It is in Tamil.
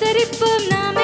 சித்தரிப்போம் நாம